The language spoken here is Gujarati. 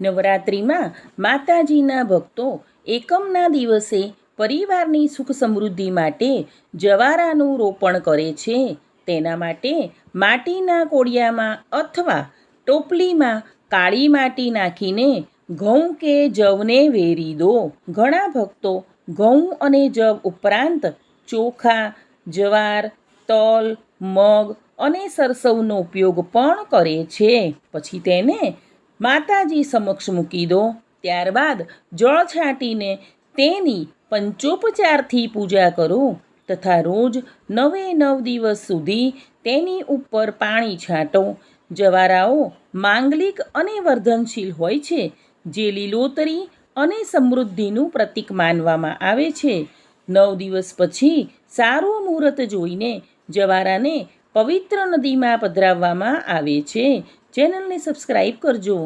નવરાત્રિમાં માતાજીના ભક્તો એકમના દિવસે પરિવારની સુખ સમૃદ્ધિ માટે જવારાનું રોપણ કરે છે. તેના માટે માટીના કોડિયામાં અથવા ટોપલીમાં કાળી માટી નાખીને ઘઉં કે જવને વેરી દો. ઘણા ભક્તો ઘઉં અને જવ ઉપરાંત ચોખા, જવાર, તલ, મગ અને સરસવનો ઉપયોગ પણ કરે છે. પછી તેને માતાજી સમક્ષ મૂકી દો. ત્યારબાદ જળ છાંટીને તેની પંચોપચારથી પૂજા કરો તથા રોજ નવે નવ દિવસ સુધી તેની ઉપર પાણી છાંટો. જવારાઓ માંગલિક અને વર્ધનશીલ હોય છે, જે લીલોતરી અને સમૃદ્ધિનું પ્રતીક માનવામાં આવે છે. નવ દિવસ પછી સારું મુહૂર્ત જોઈને જવારાને પવિત્ર નદીમાં પધરાવવામાં આવે છે. ચેનલને સબસ્ક્રાઈબ કરજો.